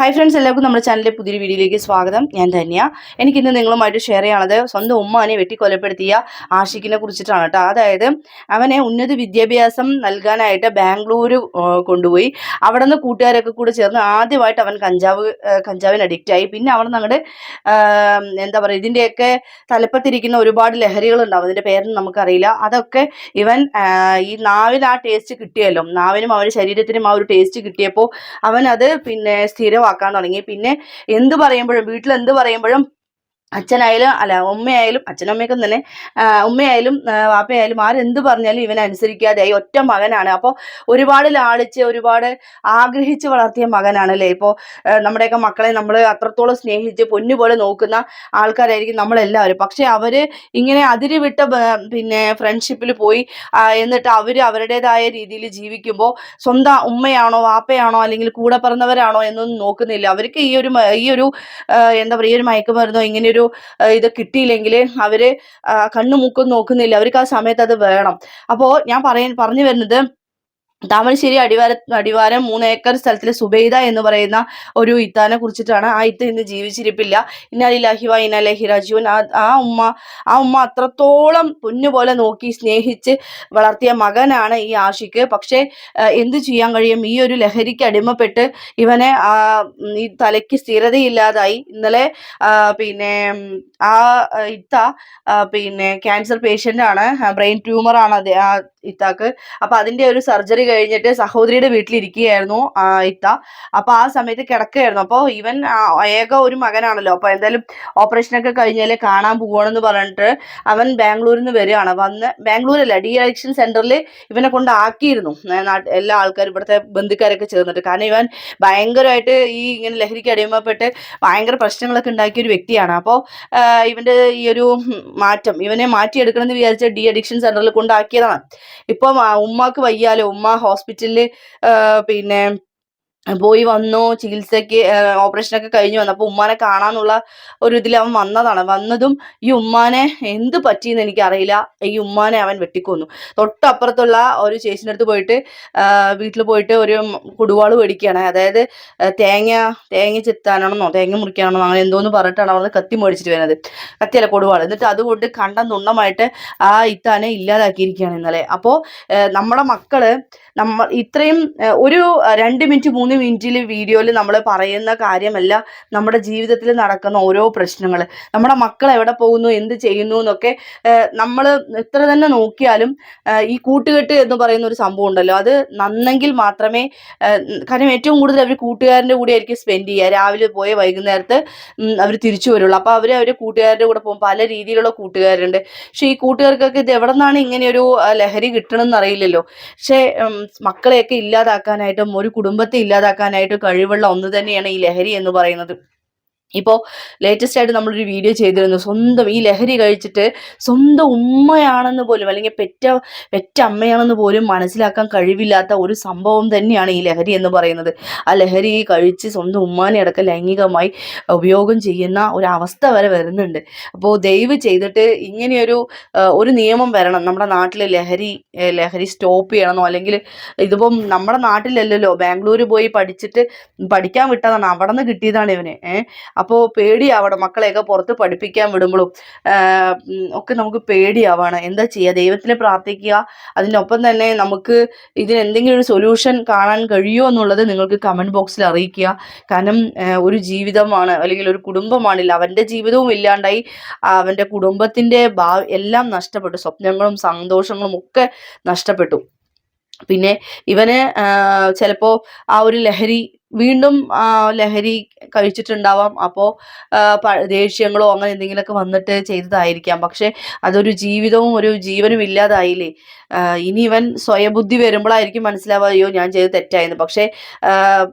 Hi friends എല്ലാവർക്കും നമ്മുടെ ചാനലിലെ പുതിയൊരു വീഡിയോയിലേക്ക് സ്വാഗതം. ഞാൻ ധന്യ. എനിക്കിന്ന് നിങ്ങളുമായിട്ട് ഷെയർ ചെയ്യാനുള്ളത് സ്വന്തം ഉമ്മാനെ വെട്ടിക്കൊലപ്പെടുത്തിയ ആഷിഖിനെ കുറിച്ചിട്ടാണ് കേട്ടോ. അതായത് അവനെ ഉന്നത വിദ്യാഭ്യാസം നൽകാനായിട്ട് ബാംഗ്ലൂർ കൊണ്ടുപോയി. അവിടെ നിന്ന് കൂട്ടുകാരൊക്കെ കൂടെ ചേർന്ന് ആദ്യമായിട്ട് അവൻ കഞ്ചാവ് കഞ്ചാവിന് അഡിക്റ്റ് ആയി. പിന്നെ അവിടെ നിന്ന് അങ്ങോട്ട് എന്താ പറയുക ഇതിന്റെയൊക്കെ തലപ്പത്തിരിക്കുന്ന ഒരുപാട് ലഹരികളുണ്ടാവും അതിന്റെ പേരൊന്നും നമുക്കറിയില്ല. അതൊക്കെ ഇവൻ ഈ നാവിന് ആ ടേസ്റ്റ് കിട്ടിയല്ലോ. നാവിനും അവന്റെ ശരീരത്തിനും ആ ഒരു ടേസ്റ്റ് കിട്ടിയപ്പോൾ അവനത് പിന്നെ പിന്നെ സ്ഥിരമാക്കാൻ തുടങ്ങി. പിന്നെ എന്ത് പറയുമ്പോഴും വീട്ടിൽ എന്ത് പറയുമ്പോഴും അച്ഛനായാലും അല്ല ഉമ്മയായാലും അച്ഛനും അമ്മയൊക്കെ തന്നെ ഉമ്മയായാലും വാപ്പയായാലും ആരെന്ത് പറഞ്ഞാലും ഇവൻ അനുസരിക്കാതെയായി ഒറ്റ മകനാണ്. അപ്പോൾ ഒരുപാട് ലാളിച്ച് ഒരുപാട് ആഗ്രഹിച്ച് വളർത്തിയ മകനാണ് അല്ലേ ഇപ്പോൾ നമ്മുടെയൊക്കെ മക്കളെ നമ്മൾ അത്രത്തോളം സ്നേഹിച്ച് പൊന്നുപോലെ നോക്കുന്ന ആൾക്കാരായിരിക്കും നമ്മളെല്ലാവരും. പക്ഷെ അവർ ഇങ്ങനെ അതിര് വിട്ട പിന്നെ ഫ്രണ്ട്ഷിപ്പിൽ പോയി എന്നിട്ട് അവർ അവരുടേതായ രീതിയിൽ ജീവിക്കുമ്പോൾ സ്വന്തം ഉമ്മയാണോ വാപ്പയാണോ അല്ലെങ്കിൽ കൂടെ പറഞ്ഞവരാണോ എന്നൊന്നും നോക്കുന്നില്ല. അവർക്ക് ഈ ഒരു ഈ ഒരു എന്താ പറയുക ഈ ഒരു മയക്കുമരുന്നോ ഇങ്ങനെ ഒരു ആ, ഇത് കിട്ടിയില്ലെങ്കിൽ അവർ കണ്ണുമുക്കും നോക്കുന്നില്ല. അവർക്ക് ആ സമയത്ത് അത് വേണം. അപ്പോൾ ഞാൻ പറയാൻ പറഞ്ഞു വരുന്നത് താമരശ്ശേരി അടിവാര അടിവാരം മൂന്ന് ഏക്കർ സ്ഥലത്തിലെ സുബൈദ എന്ന് പറയുന്ന ഒരു ഇത്താനെ കുറിച്ചിട്ടാണ് ആ ഇത്ത ഇന്ന് ജീവിച്ചിരിപ്പില്ല. ഇന്നാലില്ലാഹിവ ഇന്നാലഹി രാജീവൻ ആ ആ ഉമ്മ ആ ഉമ്മ അത്രത്തോളം പൊന്നുപോലെ നോക്കി സ്നേഹിച്ച് വളർത്തിയ മകനാണ് ഈ ആഷിക്ക് പക്ഷേ എന്ത് ചെയ്യാൻ കഴിയും? ഈ ഒരു ലഹരിക്ക് അടിമപ്പെട്ട് ഇവനെ ആ, ഈ തലയ്ക്ക് സ്ഥിരതയില്ലാതായി. ഇന്നലെ പിന്നെ ആ ഇത്ത പിന്നെ ക്യാൻസർ പേഷ്യന്റ് ആണ്. ബ്രെയിൻ ട്യൂമറാണ് അത് ആ ഇത്താക്ക്. അപ്പൊ അതിന്റെ ഒരു സർജറി കഴിഞ്ഞിട്ട് സഹോദരിയുടെ വീട്ടിലിരിക്കുകയായിരുന്നു ഇത്ത. അപ്പൊ ആ സമയത്ത് കിടക്കുകയായിരുന്നു. അപ്പോൾ ഇവൻ ഏക ഒരു മകനാണല്ലോ. അപ്പൊ എന്തായാലും ഓപ്പറേഷനൊക്കെ കഴിഞ്ഞാൽ കാണാൻ പോകണമെന്ന് പറഞ്ഞിട്ട് അവൻ ബാംഗ്ലൂരിൽ നിന്ന് വരികയാണ്. വന്ന് ബാംഗ്ലൂരല്ല ഡി അഡിക്ഷൻ സെന്ററിൽ ഇവനെ കൊണ്ട് ആക്കിയിരുന്നു എല്ലാ ആൾക്കാരും ഇവിടുത്തെ ബന്ധുക്കാരൊക്കെ ചേർന്നിട്ട്. കാരണം ഇവൻ ഭയങ്കരമായിട്ട് ഈ ഇങ്ങനെ ലഹരിക്ക് അടിമപ്പെട്ട് ഭയങ്കര പ്രശ്നങ്ങളൊക്കെ ഉണ്ടാക്കിയ ഒരു വ്യക്തിയാണ്. അപ്പോൾ ഇവന്റെ ഈ ഒരു മാറ്റം ഇവനെ മാറ്റിയെടുക്കണമെന്ന് വിചാരിച്ച ഡി അഡിക്ഷൻ സെന്ററിൽ കൊണ്ടാക്കിയതാണ്. ഇപ്പം ഉമ്മാക്ക് വയ്യാലോ? ഉമ്മ ഹോസ്പിറ്റലിൽ പിന്നെ പോയി വന്നു ചികിത്സയ്ക്ക് ഓപ്പറേഷനൊക്കെ കഴിഞ്ഞു. വന്നു ഉമ്മാനെ കാണാന്നുള്ള ഒരു ഇതിൽ അവൻ വന്നതാണ്. വന്നതും ഈ ഉമ്മാനെ എന്ത് പറ്റിയെന്ന് എനിക്കറിയില്ല. ഈ ഉമ്മാനെ അവൻ വെട്ടിക്കൊന്നു. തൊട്ടപ്പുറത്തുള്ള ഒരു ചേച്ചിന്റെ അടുത്ത് പോയിട്ട് വീട്ടിൽ പോയിട്ട് ഒരു കുടുവാൾ മേടിക്കുകയാണ്. അതായത് തേങ്ങ തേങ്ങ ചെത്താനാണെന്നോ തേങ്ങ മുറിക്കാനാണെന്നോ അങ്ങനെ എന്തോന്ന് പറഞ്ഞിട്ടാണ് അവിടെ കത്തി മേടിച്ചിട്ട് വരുന്നത്. കത്തിയല്ല കൊടുവാൾ. എന്നിട്ട് അതുകൊണ്ട് കണ്ട തുണ്ടമായിട്ട് ആ ഇത്താനെ ഇല്ലാതാക്കിയിരിക്കുകയാണ് ഇന്നലെ. അപ്പോ നമ്മുടെ മക്കൾ നമ്മൾ ഇത്രയും ഒരു രണ്ട് മിനിറ്റ് മൂന്ന് മിനിറ്റിൽ വീഡിയോയിൽ നമ്മൾ പറയുന്ന കാര്യമല്ല നമ്മുടെ ജീവിതത്തിൽ നടക്കുന്ന ഓരോ പ്രശ്നങ്ങൾ നമ്മുടെ മക്കൾ എവിടെ പോകുന്നു എന്ത് ചെയ്യുന്നു എന്നൊക്കെ നമ്മൾ എത്ര തന്നെ നോക്കിയാലും ഈ കൂട്ടുകെട്ട് എന്ന് പറയുന്ന ഒരു സംഭവം ഉണ്ടല്ലോ. അത് നന്നെങ്കിൽ മാത്രമേ കാരണം ഏറ്റവും കൂടുതൽ അവർ കൂട്ടുകാരന്റെ കൂടെ ആയിരിക്കും സ്പെൻഡ് ചെയ്യുക. രാവിലെ പോയ വൈകുന്നേരത്ത് അവർ തിരിച്ചു വരുള്ളൂ. അപ്പോൾ അവർ അവർ കൂട്ടുകാരുടെ കൂടെ പോകും പല രീതിയിലുള്ള കൂട്ടുകാരുണ്ട്. പക്ഷെ ഈ കൂട്ടുകാർക്കൊക്കെ ഇത് എവിടെ നിന്നാണ് ഇങ്ങനെ ഒരു ലഹരി കിട്ടണമെന്ന് അറിയില്ലല്ലോ. പക്ഷേ മക്കളെയൊക്കെ ഇല്ലാതാക്കാനായിട്ടും ഒരു കുടുംബത്തെ ഇല്ലാതാക്കാനായിട്ടും കഴിവുള്ള ഒന്ന് തന്നെയാണ് ഈ ലഹരി എന്ന് പറയുന്നത്. ഇപ്പോൾ ലേറ്റസ്റ്റ് ആയിട്ട് നമ്മളൊരു വീഡിയോ ചെയ്തിരുന്നു. സ്വന്തം ഈ ലഹരി കഴിച്ചിട്ട് സ്വന്തം ഉമ്മയാണെന്ന് പോലും അല്ലെങ്കിൽ പെറ്റ പെറ്റ അമ്മയാണെന്ന് പോലും മനസ്സിലാക്കാൻ കഴിവില്ലാത്ത ഒരു സംഭവം തന്നെയാണ് ഈ ലഹരി എന്ന് പറയുന്നത്. ആ ലഹരി കഴിച്ച് സ്വന്തം ഉമ്മാനെ അടക്കം ലൈംഗികമായി ഉപയോഗം ചെയ്യുന്ന ഒരു അവസ്ഥ വരെ വരുന്നുണ്ട്. അപ്പോൾ ദയവ് ചെയ്തിട്ട് ഇങ്ങനെയൊരു ഒരു നിയമം വരണം. നമ്മുടെ നാട്ടിൽ ലഹരി ലഹരി സ്റ്റോപ്പ് ചെയ്യണമെന്നോ അല്ലെങ്കിൽ ഇതിപ്പം നമ്മുടെ നാട്ടിലല്ലല്ലോ. ബാംഗ്ലൂർ പോയി പഠിച്ചിട്ട് പഠിക്കാൻ വിട്ടതാണ്. അവിടെ നിന്ന് കിട്ടിയതാണ് ഇവന്. അപ്പോൾ പേടിയാവണം. മക്കളെയൊക്കെ പുറത്ത് പഠിപ്പിക്കാൻ വിടുമ്പോഴും. ഒക്കെ നമുക്ക് പേടിയാവാണ്. എന്താ ചെയ്യുക ദൈവത്തിനെ പ്രാർത്ഥിക്കുക. അതിനൊപ്പം തന്നെ നമുക്ക് ഇതിന് എന്തെങ്കിലും ഒരു സൊല്യൂഷൻ കാണാൻ കഴിയുമോ എന്നുള്ളത് നിങ്ങൾക്ക് കമന്റ് ബോക്സിൽ അറിയിക്കുക. കാരണം ഒരു ജീവിതമാണ് അല്ലെങ്കിൽ ഒരു കുടുംബമാണില്ല. അവന്റെ ജീവിതവും ഇല്ലാണ്ടായി അവന്റെ കുടുംബത്തിന്റെ ഭാ എല്ലാം നഷ്ടപ്പെട്ടു. സ്വപ്നങ്ങളും സന്തോഷങ്ങളും ഒക്കെ നഷ്ടപ്പെട്ടു. പിന്നെ ഇവന് ചിലപ്പോൾ ആ ഒരു ലഹരി വീണ്ടും ലഹരി കഴിച്ചിട്ടുണ്ടാവാം. അപ്പോൾ ദേഷ്യങ്ങളോ അങ്ങനെ എന്തെങ്കിലുമൊക്കെ വന്നിട്ട് ചെയ്തതായിരിക്കാം. പക്ഷെ അതൊരു ജീവിതവും ഒരു ജീവനും ഇല്ലാതായില്ലേ? ഇനി ഇവൻ സ്വയബുദ്ധി വരുമ്പോഴായിരിക്കും മനസ്സിലാവുക അയ്യോ ഞാൻ ചെയ്ത് തെറ്റായിരുന്നു പക്ഷേ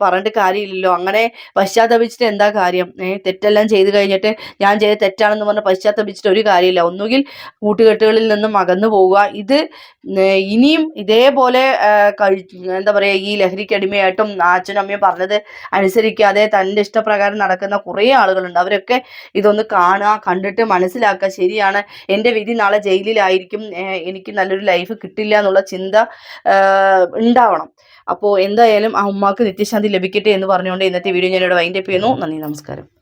പറഞ്ഞിട്ട് കാര്യമില്ലല്ലോ. അങ്ങനെ പശ്ചാത്തപിച്ചിട്ട് എന്താ കാര്യം? തെറ്റെല്ലാം ചെയ്ത് കഴിഞ്ഞിട്ട് ഞാൻ ചെയ്ത് തെറ്റാണെന്ന് പറഞ്ഞ് പശ്ചാത്തപിച്ചിട്ട് ഒരു കാര്യമില്ല. ഒന്നുകിൽ കൂട്ടുകെട്ടുകളിൽ നിന്നും അകന്നു പോവുക. ഇത് ഇനിയും ഇതേപോലെ എന്താ പറയുക ഈ ലഹരിക്കടിമയായിട്ടും അച്ഛനും അമ്മയും പറഞ്ഞത് പറയുന്നത്. അനുസരിക്കാതെ തന്റെ ഇഷ്ടപ്രകാരം നടക്കുന്ന കുറേ ആളുകളുണ്ട്. അവരൊക്കെ ഇതൊന്ന് കാണുക കണ്ടിട്ട് മനസ്സിലാക്കുക. ശരിയാണ് എന്റെ വിധി നാളെ ജയിലിലായിരിക്കും. എനിക്ക് നല്ലൊരു ലൈഫ് കിട്ടില്ല എന്നുള്ള ചിന്ത ഉണ്ടാവണം. അപ്പോൾ എന്തായാലും ആ ഉമ്മാക്ക് നിത്യശാന്തി ലഭിക്കട്ടെ എന്ന് പറഞ്ഞുകൊണ്ട് ഇന്നത്തെ വീഡിയോ ഞാനിവിടെ വൈൻഡപ്പ് ചെയ്യുന്നു. നന്ദി നമസ്കാരം.